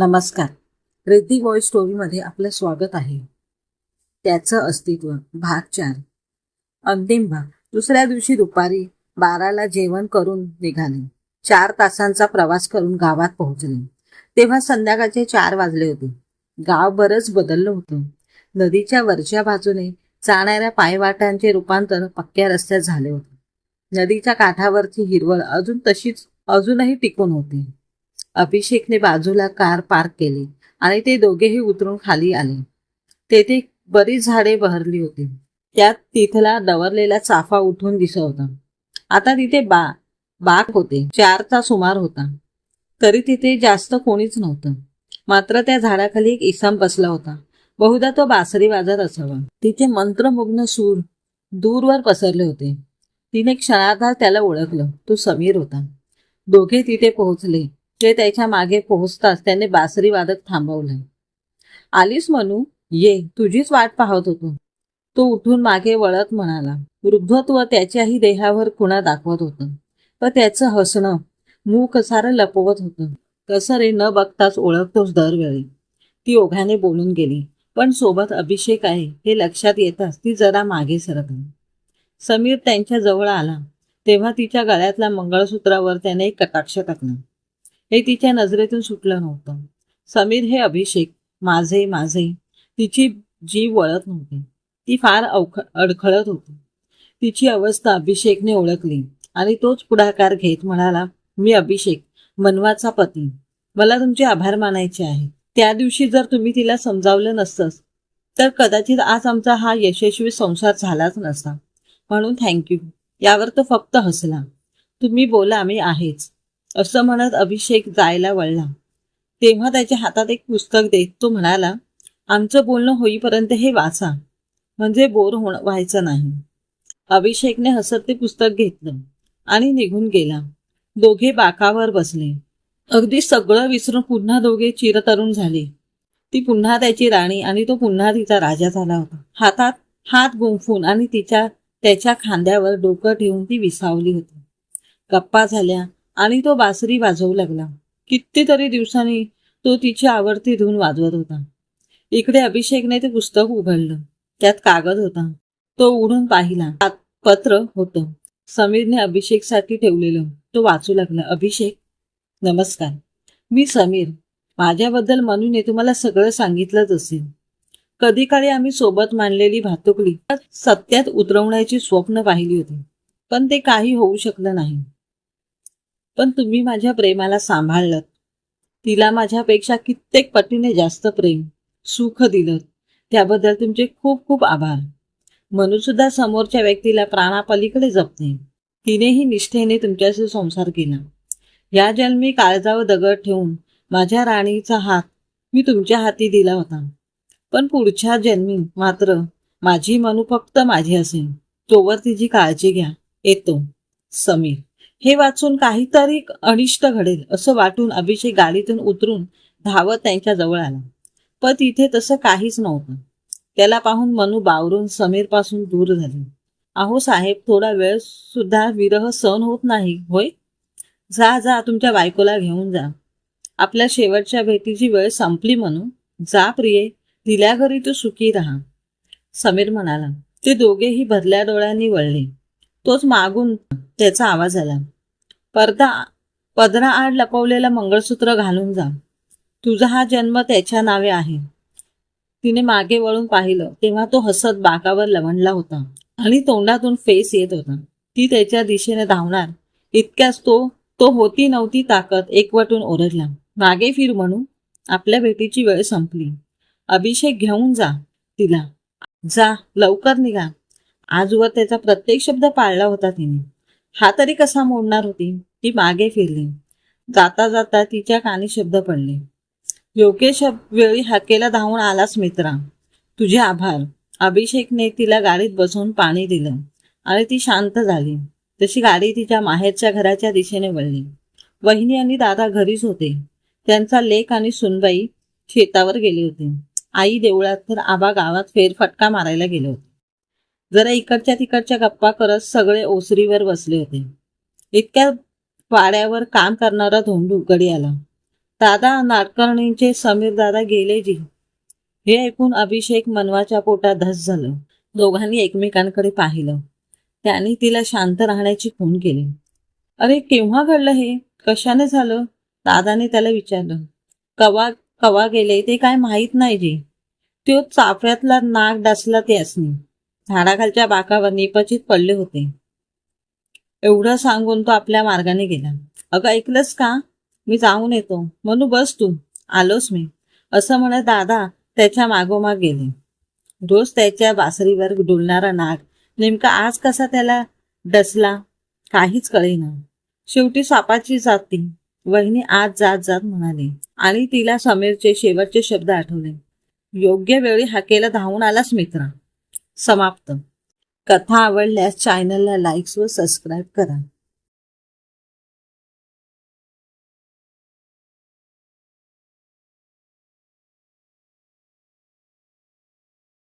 नमस्कार. रिद्धी वॉइस स्टोरीमध्ये आपलं स्वागत आहे. त्याचं अस्तित्व भाग चार. अंतिम भाग. दुसऱ्या दिवशी दुपारी बाराला जेवण करून निघाले. चार तासांचा प्रवास करून गावात पोहोचले. तेव्हा संध्याकाळचे चार वाजले होते. गाव बरंच बदललं होतं. नदीच्या वरच्या बाजूने जाणाऱ्या पायवाटांचे रूपांतर पक्क्या रस्त्यात झाले होते. नदीच्या काठावरची हिरवळ अजून तशीच अजूनही टिकून होती. अभिषेकने बाजूला कार पार्क केली आणि ते दोघेही उतरून खाली आले. तेथे बरीच झाडे बहरली होती. त्यात तिथला दवरलेला चाफा उठून दिसत होता. आता तिथे बा बाग होते. चारचा सुमार होता. तरी तिथे जास्त कोणीच नव्हतं. मात्र त्या झाडाखाली एक इसम बसला होता. बहुधा तो बासरी वाजत असावा. तिथे मंत्रमुग्न सूर दूरवर पसरले होते. तिने क्षणार्धात त्याला ओळखलं. तो समीर होता. दोघे तिथे पोहोचले. ते त्याच्यामागे पोहोचताच त्याने बासरी वादक थांबवलं आलीस म्हणू ये तुझीच वाट पाहत होतो. तो उठून मागे वळत म्हणाला वृद्धत्व त्याच्याही देहावर खुणा दाखवत होतं. व त्याचं हसणं मूक सारं लपवत होतं. कसं रे न बघताच ओळखतोस दरवेळी. ती ओघाने बोलून गेली पण सोबत अभिषेक आहे हे लक्षात येताच ती जरा मागे सरकली. समीर त्यांच्या जवळ आला तेव्हा तिच्या गळ्यातल्या मंगळसूत्रावर त्याने एक कटाक्ष टाकला. हे तिच्या नजरेतून सुटलं नव्हतं. समीर हे अभिषेक माझे माझे. तिची जीव वळत नव्हती. ती फार अवख अडखळत होती. तिची अवस्था अभिषेकने ओळखली आणि तोच पुढाकार घेत म्हणाला मी अभिषेक मनवाचा पती. मला तुमचे आभार मानायचे आहे. त्या दिवशी जर तुम्ही तिला समजावलं नसतंच तर कदाचित आज आमचा हा यशस्वी संसार झालाच नसता. म्हणून थँक्यू. यावर तो फक्त हसला. तुम्ही बोला मी आहेच. असं म्हणत अभिषेक जायला वळला. तेव्हा त्याच्या हातात एक पुस्तक देत तो म्हणाला आमचं बोलणं होईपर्यंत हे वाचा. म्हणजे बोर होण व्हायचं नाही. अभिषेकने हसत ते पुस्तक घेतलं आणि निघून गेला. दोघे बाकावर बसले. अगदी सगळं विसरून पुन्हा दोघे चिरतरुण झाले. ती पुन्हा त्याची राणी आणि तो पुन्हा तिचा राजा झाला होता. हातात हात गुंफून आणि तिच्या त्याच्या खांद्यावर डोकं ठेवून ती विसावली होती. गप्पा झाल्या. आणि तो बासरी वाजवू लागला. कितीतरी दिवसांनी तो तिची आवडती धून वाजवत होता. इकडे अभिषेकने ते पुस्तक उघडलं. त्यात कागद होता. तो उघडून पाहिला. पत्र होतं. समीरने अभिषेकसाठी ठेवलेलं. तो वाचू लागला. अभिषेक नमस्कार. मी समीर. माझ्याबद्दल मनूने तुम्हाला सगळं सांगितलंच असेल. कधी काळी आम्ही सोबत मांडलेली भातुकली सत्यात उतरवण्याची स्वप्न पाहिली होती. पण ते काही होऊ शकलं नाही. पण तुम्ही माझ्या प्रेमाला सांभाळलं तिला माझ्यापेक्षा कित्येक पटीने जास्त प्रेम सुख दिलं. त्याबद्दल तुमचे खूप खूप आभार. म्हणून सुद्धा समोरच्या व्यक्तीला प्राणापलीकडे जपते. तिनेही निष्ठेने तुमच्याशी संसार केला. या जन्मी काळजावर दगड ठेवून माझ्या राणीचा हात मी तुमच्या हाती दिला होता. पण पुढच्या जन्मी मात्र माझी मनू फक्त माझी असेल. तोवर तिची काळजी घ्या. येतो. समीर. हे वाचून काहीतरी अनिष्ट घडेल असं वाटून अभिषेक गाडीतून उतरून धावत त्यांच्या जवळ आला. पण तिथे तसं काहीच नव्हतं. त्याला पाहून मनू बावरून समीरपासून दूर झाली. अहो साहेब थोडा वेळ सुद्धा विरह सहन होत नाही होय? जा जा तुमच्या बायकोला घेऊन जा. आपल्या शेवटच्या भेटीची वेळ संपली म्हणून जा प्रिये दिल्या घरी तू सुखी राहा. समीर म्हणाला. ते दोघेही भरल्या डोळ्यांनी वळले. तोच मागून त्याचा आवाज आला. पडदा पदरा आड लपवलेलं मंगळसूत्र घालून जा. तुझा हा जन्म त्याच्या नावे आहे. तिने मागे वळून पाहिलं तेव्हा तो हसत बाकावर लवणला होता आणि तोंडातून फेस येत होता. ती त्याच्या दिशेने धावणार. इतक्याच तो तो होती नव्हती ताकद एकवटून ओरडला. मागे फिर म्हणू. आपल्या भेटीची वेळ संपली. अभिषेक घेऊन जा तिला. जा लवकर निघा. आजवर त्याचा प्रत्येक शब्द पाळला होता तिने. हा तरी कसा मोडणार होती? ती मागे फिरली. जाता जाता तिच्या कानी शब्द पडले. योग्य शब्द वेळी हाकेला धावून आलास मित्रा. तुझे आभार. अभिषेकने तिला गाडीत बसवून पाणी दिलं. आणि ती शांत झाली. तशी गाडी तिच्या माहेरच्या घराच्या दिशेने वळली. वहिनी आणि दादा घरीच होते. त्यांचा लेक आणि सुनबाई शेतावर गेली होती. आई देवळात तर आबा गावात फेरफटका मारायला गेले होते. जरा इकडच्या तिकडच्या गप्पा करत सगळे ओसरीवर बसले होते. इतक्या पाड्यावर काम करणारा धोंडू गडी आला. दादा नाटकर्णींचे समीर दादा गेले जी. हे ऐकून अभिषेक मनवाच्या पोटात धस झालं. दोघांनी एकमेकांकडे पाहिलं. त्यांनी तिला शांत राहण्याची खून केली. अरे केव्हा घडलं हे? कशाने झालं? दादाने त्याला विचारलं. कवा कवा गेले ते काय माहीत नाही जी. तो चाफ्यातला नाक डासला ते असणे झाडाखालच्या बाकावर निपचित पडले होते. एवढं सांगून तो आपल्या मार्गाने गेला. अगं ऐकलंस का? मी जाऊन येतो. म्हणू बस तू. आलोस मी. असं म्हणत दादा त्याच्या मागोमाग गेले. रोज त्याच्या बासरीवर डुलणारा नाग नेमका आज कसा त्याला डसला? काहीच कळेना. शेवटी सापाची जाती. वहिनी आज जात जात म्हणाली आणि तिला समीरचे शेवटचे शब्द आठवले. योग्य वेळी हाकेला धावून आलास मित्रा. समाप्त कथा आवडल्यास चॅनलला लाईक्स व सबस्क्राईब करा.